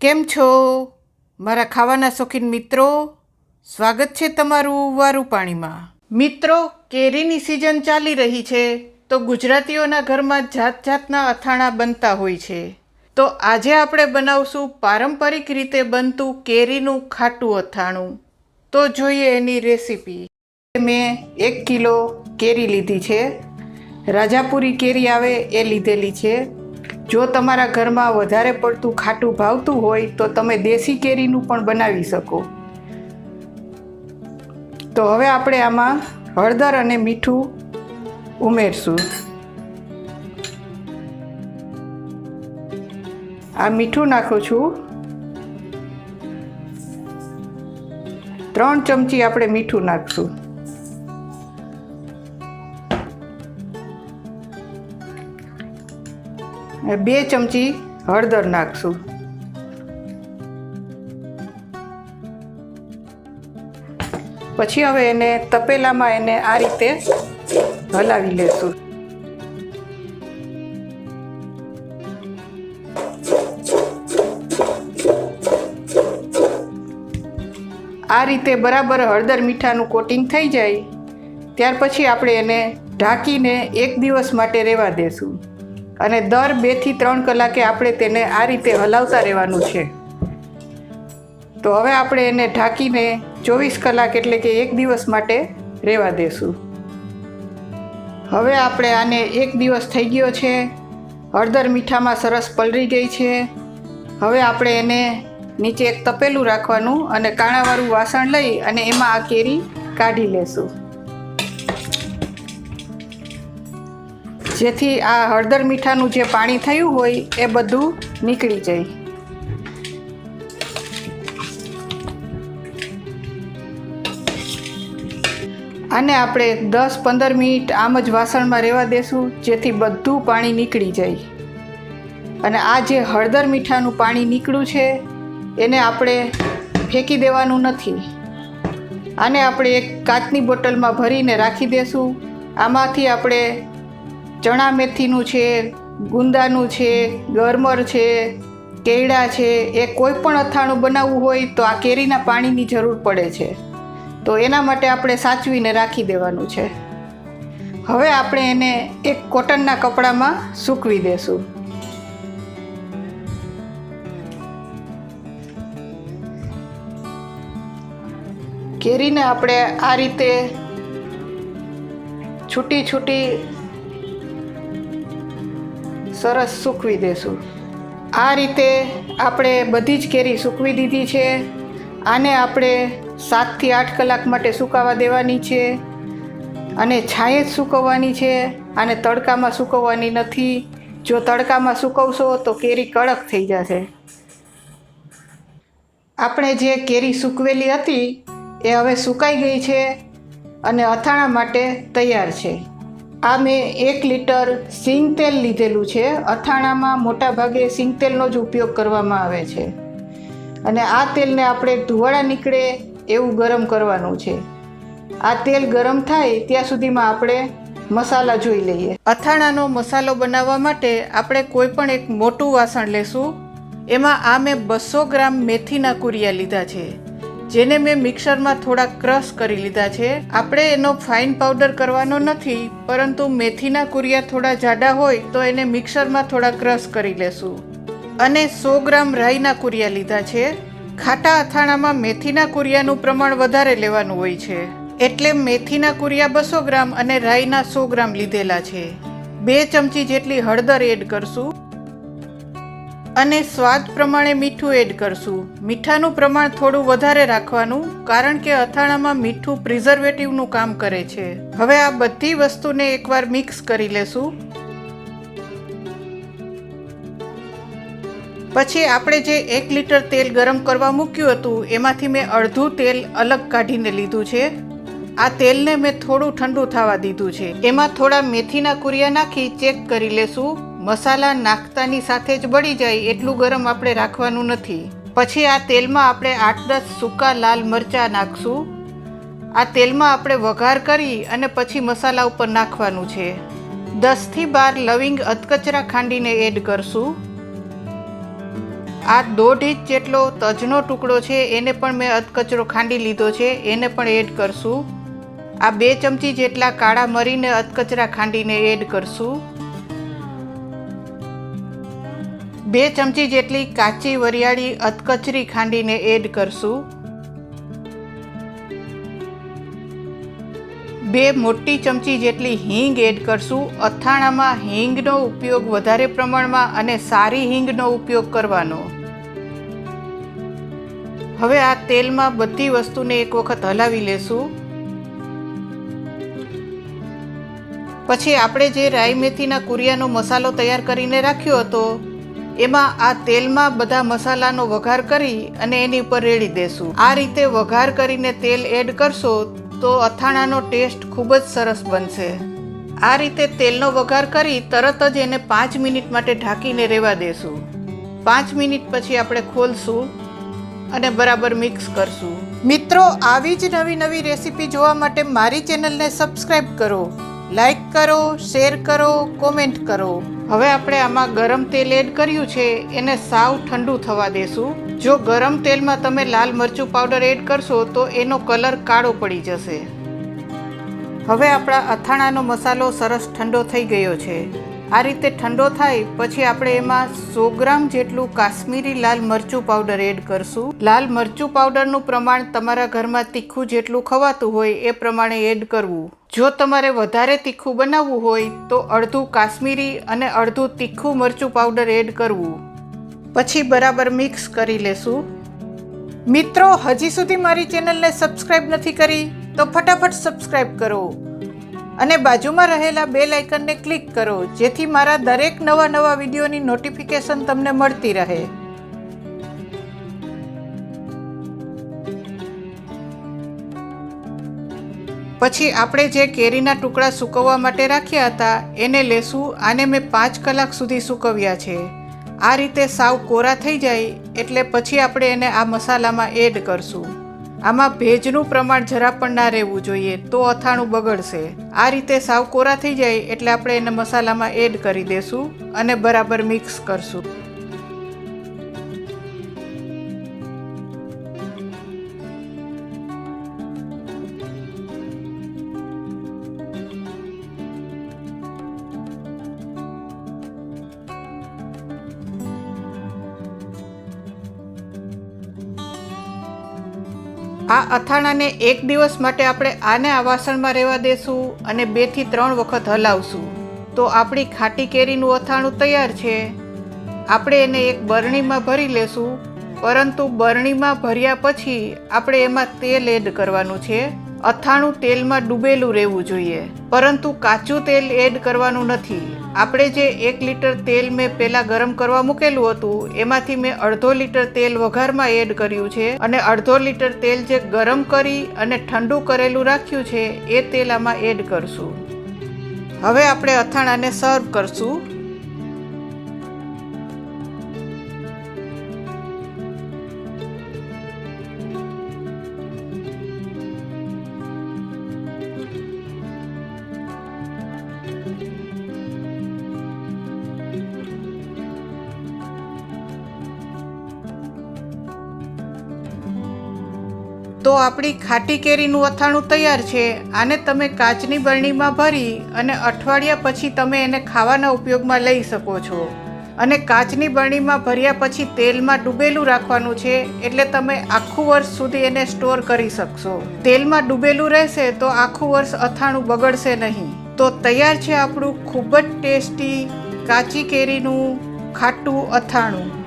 કેમ છો? મારા ખાવાના શોખીન મિત્રો, સ્વાગત છે તમારું વારું પાણીમાં મિત્રો, કેરીની સિઝન ચાલી રહી છે, તો ગુજરાતીઓના ઘરમાં જાત જાતના અથાણા બનતા હોય છે. તો આજે આપણે બનાવશું પારંપરિક રીતે બનતું કેરીનું ખાટું અથાણું. તો જોઈએ એની રેસીપી. મેં એક કિલો કેરી લીધી છે. રાજાપુરી કેરી આવે એ લીધેલી છે. જો તમારા ઘરમાં વધારે પડતું ખાટું ભાવતું હોય તો તમે દેશી કેરીનું પણ બનાવી શકો. તો હવે આપણે આમાં હળદર અને મીઠું ઉમેરશું. આ મીઠું નાખું છું. ત્રણ ચમચી આપણે મીઠું નાખશું. બે ચમચી હળદર નાખશું. પછી હવે એને તપેલામાં એને આ રીતે હલાવી લેશું. આ રીતે બરાબર હળદર મીઠાનું કોટિંગ થઈ જાય. ત્યાર પછી આપણે એને ઢાંકીને એક દિવસ માટે રહેવા દેશું. અને દર બેથી ત્રણ કલાકે આપણે તેને આ રીતે હલાવતા રહેવાનું છે. તો હવે આપણે એને ઢાંકીને ચોવીસ કલાક એટલે કે એક દિવસ માટે રહેવા દેશું. હવે આપણે આને એક દિવસ થઈ ગયો છે. હળદર મીઠામાં સરસ પલળી ગઈ છે. હવે આપણે એને નીચે એક તપેલું રાખવાનું અને કાણાવાળું વાસણ લઈ અને એમાં આ કેરી કાઢી લેશું. જેથી આ હળદર મીઠાનું જે પાણી થયું હોય એ બધું નીકળી જાય. આને આપણે દસ પંદર મિનિટ આમ જ વાસણમાં રહેવા દેશું, જેથી બધું પાણી નીકળી જાય. અને આ જે હળદર મીઠાનું પાણી નીકળ્યું છે, એને આપણે ફેંકી દેવાનું નથી. આને આપણે એક કાચની બોટલમાં ભરીને રાખી દેશું. આમાંથી આપણે ચણા મેથીનું છે, ગુંદાનું છે, ગરમર છે, કેળા છે, એ કોઈ પણ અથાણું બનાવવું હોય તો આ કેરીના પાણીની જરૂર પડે છે. તો એના માટે આપણે સાચવીને રાખી દેવાનું છે. હવે આપણે એને એક કોટનના કપડામાં સૂકવી દેશું. કેરીને આપણે આ રીતે છૂટી છૂટી સરસ સૂકવી દેશું. આ રીતે આપણે બધી જ કેરી સૂકવી દીધી છે. આને આપણે સાતથી આઠ કલાક માટે સુકાવા દેવાની છે. અને છાંયે જ સૂકવવાની છે. આને તડકામાં સૂકવવાની નથી. જો તડકામાં સૂકવશો તો કેરી કડક થઈ જશે. આપણે જે કેરી સૂકવેલી હતી એ હવે સુકાઈ ગઈ છે અને અથાણા માટે તૈયાર છે. આ મેં એક લીટર સિંગ તેલ લીધેલું છે. અથાણામાં મોટાભાગે સિંગ તેલનો જ ઉપયોગ કરવામાં આવે છે. અને આ તેલને આપણે ધુવાળા નીકળે એવું ગરમ કરવાનું છે. આ તેલ ગરમ થાય ત્યાં સુધીમાં આપણે મસાલા જોઈ લઈએ. અથાણાનો મસાલો બનાવવા માટે આપણે કોઈ પણ એક મોટું વાસણ લેશું. એમાં આ મેં બસો ગ્રામ મેથીના કુરિયા લીધા છે. જેને મેં મિક્સરમાં થોડા ક્રશ કરી લીધા છે. આપણે એનો ફાઇન પાવડર કરવાનો નથી, પરંતુ મેથીના કુરિયા થોડા જાડા હોય તો એને મિક્સરમાં થોડા ક્રશ કરી લેશું. અને સો ગ્રામ રાઈના કુરિયા લીધા છે. ખાટા અથાણામાં મેથીના કુરિયાનું પ્રમાણ વધારે લેવાનું હોય છે. એટલે મેથીના કુરિયા બસો ગ્રામ અને રાઈના સો ગ્રામ લીધેલા છે. બે ચમચી જેટલી હળદર એડ કરશું. અને સ્વાદ પ્રમાણે મીઠું એડ કરશું. મીઠાનું પ્રમાણ થોડું વધારે રાખવાનું, કારણ કે અથાણામાં મીઠું પ્રિઝર્વેટિવનું કામ કરે છે. હવે આ બધી વસ્તુને એકવાર મિક્સ કરી લેશું. પછી આપણે જે એક લીટર તેલ ગરમ કરવા મૂક્યું હતું, એમાંથી મેં અડધું તેલ અલગ કાઢીને લીધું છે. આ તેલને મેં થોડું ઠંડુ થવા દીધું છે. એમાં થોડા મેથીના કુરિયા નાખી ચેક કરી લેશું. મસાલા નાખતાની સાથે જ બળી જાય એટલું ગરમ આપણે રાખવાનું નથી. પછી આ તેલમાં આપણે આઠ દસ સૂકા લાલ મરચાં નાખશું. આ તેલમાં આપણે વઘાર કરી અને પછી મસાલા ઉપર નાખવાનું છે. દસથી બાર લવિંગ અધકચરા ખાંડીને એડ કરશું. આ દોઢ ઇંચ જેટલો તજનો ટુકડો છે, એને પણ મેં અધકચરો ખાંડી લીધો છે, એને પણ એડ કરશું. આ બે ચમચી જેટલા કાળા મરીને અધકચરા ખાંડીને એડ કરશું. બે ચમચી જેટલી કાચી વરિયાળી અધકચરી ખાંડીને એડ કરશું. બે મોટી ચમચી જેટલી હિંગ એડ કરશું. અથાણામાં હિંગનો ઉપયોગ વધારે પ્રમાણમાં અને સારી હિંગનો ઉપયોગ કરવાનો. હવે આ તેલમાં બધી વસ્તુને એક વખત હલાવી લેશું. પછી આપણે જે રાઈ મેથીના કુરિયાનો મસાલો તૈયાર કરીને રાખ્યો હતો એમાં આ તેલમાં બધા મસાલાનો વઘાર કરી અને એની ઉપર રેડી દેશું. આ રીતે વઘાર કરીને તેલ એડ કરશો તો અથાણાનો ટેસ્ટ ખૂબ જ સરસ બનશે. આ રીતે તેલનો વઘાર કરી તરત જ એને પાંચ મિનિટ માટે ઢાંકીને રહેવા દેશું. પાંચ મિનિટ પછી આપણે ખોલશું અને બરાબર મિક્સ કરશું. મિત્રો, આવી જ નવી નવી રેસીપી જોવા માટે મારી ચેનલને સબસ્ક્રાઈબ કરો. લાઈક કરો, શેર કરો, કોમેન્ટ કરો. હવે આપણે આમાં ગરમ તેલ એડ કર્યું છે, એને સાવ ઠંડુ થવા દેશું. જો ગરમ તેલમાં તમે લાલ મરચું પાવડર એડ કરશો, તો એનો કલર કાળો પડી જશે. હવે આપણા અથાણાનો મસાલો સરસ ઠંડો થઈ ગયો છે. આ રીતે ઠંડો થાય, પછી આપણે એમાં સો ગ્રામ જેટલું કાશ્મીરી લાલ મરચું પાવડર એડ કરશું. લાલ મરચું પાવડરનું પ્રમાણ તમારા ઘરમાં તીખું જેટલું ખવાતું હોય એ પ્રમાણે એડ કરવું. જો તમારે વધારે તીખું બનાવવું હોય, તો અડધું કાશ્મીરી અને અડધું તીખું મરચું પાવડર એડ કરવું. પછી બરાબર મિક્સ કરી લેશું. મિત્રો, હજી સુધી મારી ચેનલને સબસ્ક્રાઈબ નથી કરી, તો ફટાફટ સબસ્ક્રાઈબ કરો. અને બાજુમાં રહેલા બેલ આઇકનને ક્લિક કરો, જેથી મારા દરેક નવા નવા વિડીયોની નોટિફિકેશન તમને મળતી રહે. પછી આપણે જે કેરીના ટુકડા સૂકવવા માટે રાખ્યા હતા, એને લેશું, આને મેં પાંચ કલાક સુધી સૂકવ્યા છે. આ રીતે સાવ કોરા થઈ જાય, એટલે પછી આપણે એને આ મસાલામાં એડ કરશું. આમાં ભેજનું પ્રમાણ જરા પણ ના રહેવું જોઈએ, તો અથાણું બગડશે. આ રીતે સાવ કોરા થઈ જાય એટલે આપણે એને મસાલામાં એડ કરી દેશું અને બરાબર મિક્સ કરશું. આ અથાણાને એક દિવસ માટે આપણે આને આ વાસણમાં રહેવા દેશું અને બેથી ત્રણ વખત હલાવશું. તો આપણી ખાટી કેરીનું અથાણું તૈયાર છે. આપણે એને એક બરણીમાં ભરી લેશું. પરંતુ બરણીમાં ભર્યા પછી આપણે એમાં તેલ એડ કરવાનું છે. અથાણું તેલમાં ડૂબેલું રહેવું જોઈએ. પરંતુ કાચું તેલ એડ કરવાનું નથી. આપણે જે એક લીટર તેલ મેં પહેલાં ગરમ કરવા મૂકેલું હતું, એમાંથી મેં અડધો લીટર તેલ વઘારમાં એડ કર્યું છે અને અડધો લીટર તેલ જે ગરમ કરી અને ઠંડુ કરેલું રાખ્યું છે, એ તેલ આમાં એડ કરશું. હવે આપણે અથાણાને સર્વ કરશું. તો આપણી ખાટી કેરીનું અથાણું તૈયાર છે. આને તમે કાચની બરણીમાં ભરી અને અઠવાડિયા પછી તમે એને ખાવાના ઉપયોગમાં લઈ શકો છો. અને કાચની બરણીમાં ભર્યા પછી તેલમાં ડૂબેલું રાખવાનું છે એટલે તમે આખું વર્ષ સુધી એને સ્ટોર કરી શકશો. તેલમાં ડૂબેલું રહેશે તો આખું વર્ષ અથાણું બગડશે નહીં. તો તૈયાર છે આપણું ખૂબ જ ટેસ્ટી કાચી કેરીનું ખાટું અથાણું.